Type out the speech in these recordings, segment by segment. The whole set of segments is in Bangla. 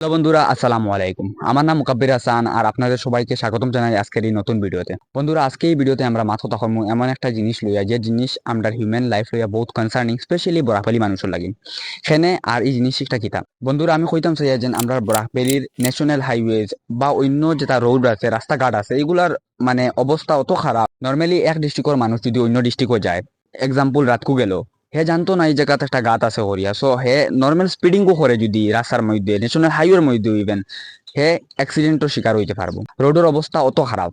হ্যালো বন্ধুরা, আসসালামু আলাইকুম। আমার নাম মুকাব্বির হাসান আর আপনাদের সবাইকে স্বাগতম জানাই আজকের এই নতুন ভিডিওতে। বন্ধুরা, আজকে এই ভিডিওতে আমরা মাথা তখন এমন একটা জিনিস লইয়া, যে জিনিস আমরা হিউম্যান লাইফ লইয়া বহুত কনসার্নিং স্পেশালি বরাকবেলি মানুষের লাগি। সেনে আর এই জিনিসটা কিতা বন্ধুরা, আমি কইতাম চাই যে আমরা বরাকবেলির ন্যাশনাল হাইওয়েজ বা অন্য যেটা রোড আছে, রাস্তাঘাট আছে, এগুলার মানে অবস্থা অত খারাপ। নর্মালি এক ডিস্ট্রিক্টর মানুষ যদি অন্য ডিস্ট্রিক্টও যায় এক্সাম্পল রাতকু গেল হে জানতো না এই জায়গাতে একটা গাত আছে হরিয়া। সো হে নর্মাল স্পিডিংও করে যদি রাস্তার মধ্যে ন্যাশনাল হাইওয়ের মধ্যে ইভেন হে অ্যাক্সিডেন্টের শিকার হইতে পারব। রোডের অবস্থা অত খারাপ।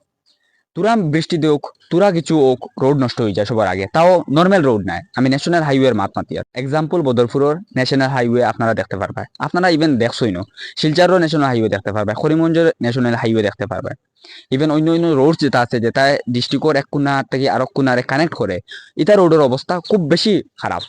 তুরা বৃষ্টি দেখ তুরা কিছু ওক রোড নষ্ট হয়ে যায় সবার আগে। তাও নর্মাল রোড নাই। আমি ন্যাশনাল হাইওয়ের মাত মাতি এক্সাম্পল বদরপুরের ন্যাশনাল হাইওয়ে আপনারা দেখতে পারবে। আপনারা ইভেন দেখছই না। শিলচারও ন্যাশনাল হাইওয়ে দেখতে পারবে। করিমগঞ্জের ন্যাশনাল হাইওয়ে দেখতে পারবে। ইভেন অন্য অন্য রোড যেটা আছে, যেটা ডিস্ট্রিক্টর এক কোনা থেকে আরেক কোনারে কানেক্ট করে এটা রোডের অবস্থা খুব বেশি খারাপ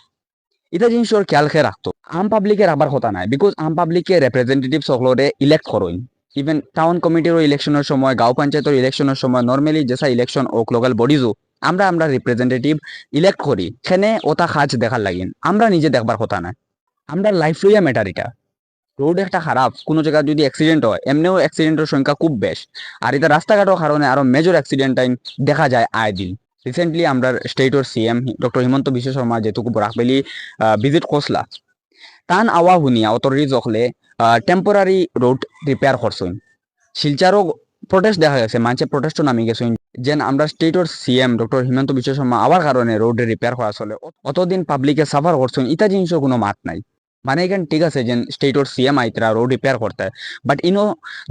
এটা জিনিস ওর খেয়াল খেয়ে রাখতো আম পাবলিকের আবার কথা নাই। বিকজ আম পাবলিকে রিপ্রেজেন্টেটিভ সকলরে ইলেক্ট করইন ইভেন টাউন কমিটিরও ইলেকশনের সময়, গাঁও পঞ্চায়েতের ইলেকশনের সময় নর্মালি যেসা ইলেকশন ওক লোকাল বডিজও আমরা আমরা রিপ্রেজেন্টেটিভ ইলেক্ট করি। সেনে ওটা কাজ দেখার লাগিন আমরা নিজে দেখবার কথা না আমরা লাইফ লইয়া ম্যাটার এটা। রোড একটা খারাপ। কোনো জায়গায় যদি অ্যাক্সিডেন্ট হয়, এমনিও অ্যাক্সিডেন্টের সংখ্যা খুব বেশ। আর এটা রাস্তাঘাটের কারণে আরও মেজর অ্যাক্সিডেন্ট দেখা যায় আয় দিন রিসেন্টলি আমরা stator CM doctor Himanta Biswa Sarma যেটুকু বরাকবেলি ভিজিট করছিলা তান আওয়া শুনিয়া অথরিটিজ অকলে টেম্পোরারি রোড রিপেয়ার করছেন শিলচারও প্রটেস্ট দেখা গেছে মানুষের প্রটেস্টও নামি গেছে যেন আমরা stator CM doctor Himanta Biswa Sarma আবার কারণে রোড রিপেয়ার করা চলে। অতদিন পাবলিকে সাফার করছেন ইটা জিনিসও কোনো মাত নাই। মানে এখানে ঠিক আছে যে স্টেটর সিএম আইতরা রোড রিপেয়ার করতে। বাট ইনো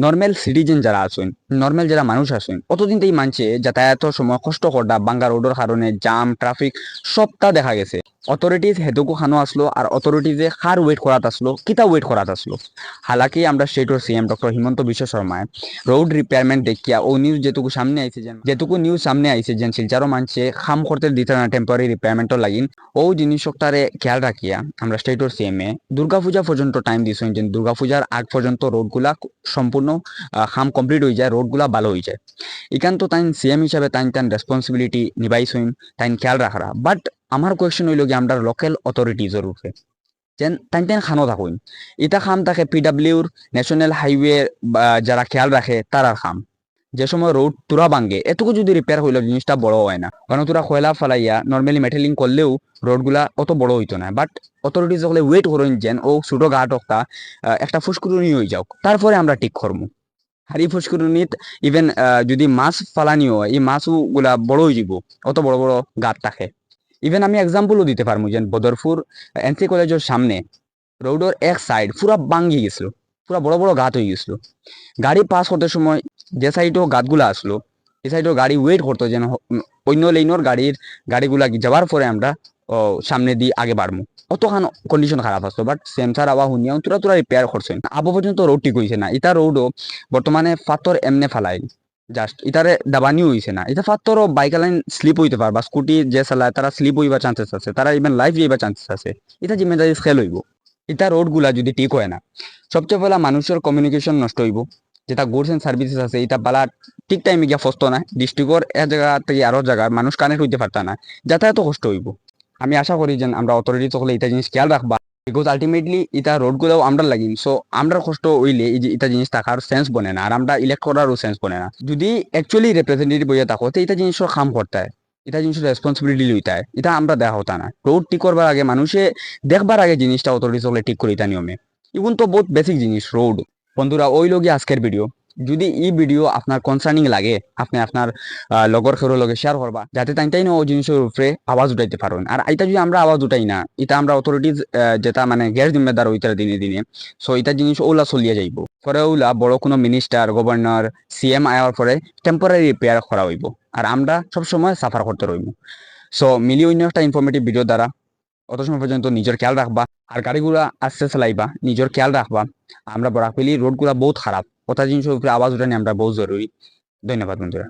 নর্মাল সিটিজেন যারা আছেন নর্মাল যারা মানুষ আছেন অতদিন তো এই মানছে যাতায়াতের সময় কষ্ট করডা বাঙ্গা রোডের কারণে জাম ট্রাফিক সবটা দেখা গেছে। অথরিটিজ হেতুকু খানো আসলো আর অথরিটিজে খার ওয়েট করাত আসলো, কিতা ওয়েট করাত আসলো? হালাকি আমরা stator CM doctor Himanta Biswa শর্মায় road রিপেয়ারমেন্ট দেখিয়া ও নিউজ যেটুকু সামনে আইছে যেন, যেটুকু নিউজ সামনে আইছে যেন শিলচারও মানছে খাম করতে দিতে না টেম্পোরারি রিপেয়ারমেন্টও লাগিন ও জিনিসটারে খেয়াল রাখিয়া আমরা স্টেটর সিএম এ দুর্গাপূজা পর্যন্ত টাইম দিয়েছেন যে দুর্গাপূজার আগ পর্যন্ত রোডগুলা সম্পূর্ণ খাম কমপ্লিট হয়ে যায় রোডগুলা ভালো হয়ে যায় এখান তো তাই সিএম হিসাবে তাই তান রেসপন্সিবিলিটি নিবাইছেন তাই খেয়াল রাখারা। বাট আমার কোয়েশ্চন হইল কি, আমরা লোকাল অথরিটিজের উপরে যেন তাই তাই খানো থাকুন এটা খাম থাকে পিডাব্লিউর ন্যাশনাল হাইওয়ে যারা খেয়াল রাখে তারার খাম। যে সময় রোড তুরা ভাঙ্গে এটুকু যদি রিপেয়ার হইল, জিনিসটা বড় হয় না। কারণ তুরা খয়লা ফালাইয়া নর্মালি মেটেলিং করলেও রোডগুলা অত বড় হইতো না। বাট অথরিটিজ হলে ওয়েট করুন যেন ও ছোটো ঘাট একটা ফুসকুরুনি হয়ে যাওক। তারপরে আমরা ঠিক করব এই ফুসকুরুনিত ইভেন যদি মাছ ফালানি হয়, এই মাছও গুলা বড় হয়ে যাব অত বড় বড় গাত থাকে। ইভেন আমি এক্সাম্পলও দিতে পারব যেন বদরপুর এনসি কলেজের সামনে রোডের এক সাইড পুরা ভাঙ্গি গেছিল, পুরা বড় বড় গাত হয়ে গেছিল। গাড়ি পাস করতে সময় যে সাইডও গাতগুলা আসলো, এই সাইডও গাড়ি ওয়েট করতো যেন, অন্য লেইনের গাড়ির, গাড়িগুলা যাওয়ার পরে আমরা সামনে দিয়ে আগে বাড়বো অতখান কন্ডিশন খারাপ আসতো বাট সেন্সার আবার শুনিয়া তুরা তুরা রিপেয়ার করছেন আবো পর্যন্ত রোড ঠিক হয়েছে না ইটা রোডও বর্তমানে ফাতর এমনে ফালাই। জাস্ট ইটারে দাবানিও হইছে না। এটা ফাতরও বাইক লাইন স্লিপ হইতে পারবা স্কুটি যে চালায় তারা স্লিপ হইবার চান্সেস আছে তারা ইভেন লাইফ যাইবার চান্সেস আছে। এটা জিম্মেদারি ফেল হইব এটা রোডগুলা যদি ঠিক হয় না সবচেয়ে পয়লা মানুষের কমিউনিকেশন নষ্ট হইব যেটা গুডস এন্ড সার্ভিসেস আছে এটা বালা ঠিক টাইমে গিয়া ফসতো না ডিস্ট্রিক্টর এক জায়গা থেকে আরও জায়গার মানুষ কানেক্ট হইতে পারতা না। যাতায়াত কষ্ট হইব আমি আশা করি যে আমরা অথরিটি সকলে এটা জিনিস খেয়াল রাখবা। বিকজ আলটিমেটলি এটা রোডগুলোও আমরা লাগিম। সো আমরা কষ্ট হইলে এই যে এটা জিনিস থাকার সেন্স বনে না। আর আমরা ইলেক্ট করারও সেন্স বনে না। যদি অ্যাকচুয়ালি রিপ্রেজেন্টেটিভ বইয়া থাকো, তো এটা জিনিসের কাম করতে হয় এটা জিনিসের রেসপন্সিবিলিটি লইতে এটা আমরা দেখা হতা না। রোড ঠিক করবার আগে মানুষে দেখবার আগে জিনিসটা অথরিটি সকলে ঠিক করি তা নিয়মে। ইগুন তো বহুত বেসিক জিনিস রোড বন্ধুরা, ওই লগে আজকের ভিডিও যদি এই ভিডিও আপনার কনসার্নিং লাগে, আপনি আপনার লগর খেরোর লগে শেয়ার করবা যাতে তাই তাই ও জিনিসের উপরে আওয়াজ উঠাইতে পারেন আর এটা যদি আমরা আওয়াজ উঠাই না এটা আমরা অথরিটিজ যেটা মানে গ্যাস জিম্মেদার ওইটার দিনে দিনে সো এটা জিনিস ওলা চলিয়ে যাইব। পরে ওলা বড় কোনো মিনিস্টার গভর্নর সিএম আয়ার পরে টেম্পোরারি রিপেয়ার করা হইব। আর আমরা সবসময় সাফার করতে রইব সো মিলি অন্য একটা ইনফরমেটিভ ভিডিও দ্বারা অত সময় পর্যন্ত নিজের খেয়াল রাখবা আর গাড়িগুলা আস্তে চালাইবা নিজের খেয়াল রাখবা আমরা বরাকবেলি রোডগুলা বহুত খারাপ কথা জিনিসের উপরে আওয়াজ উঠানি আমরা বহু জরুরি। ধন্যবাদ বন্ধুরা।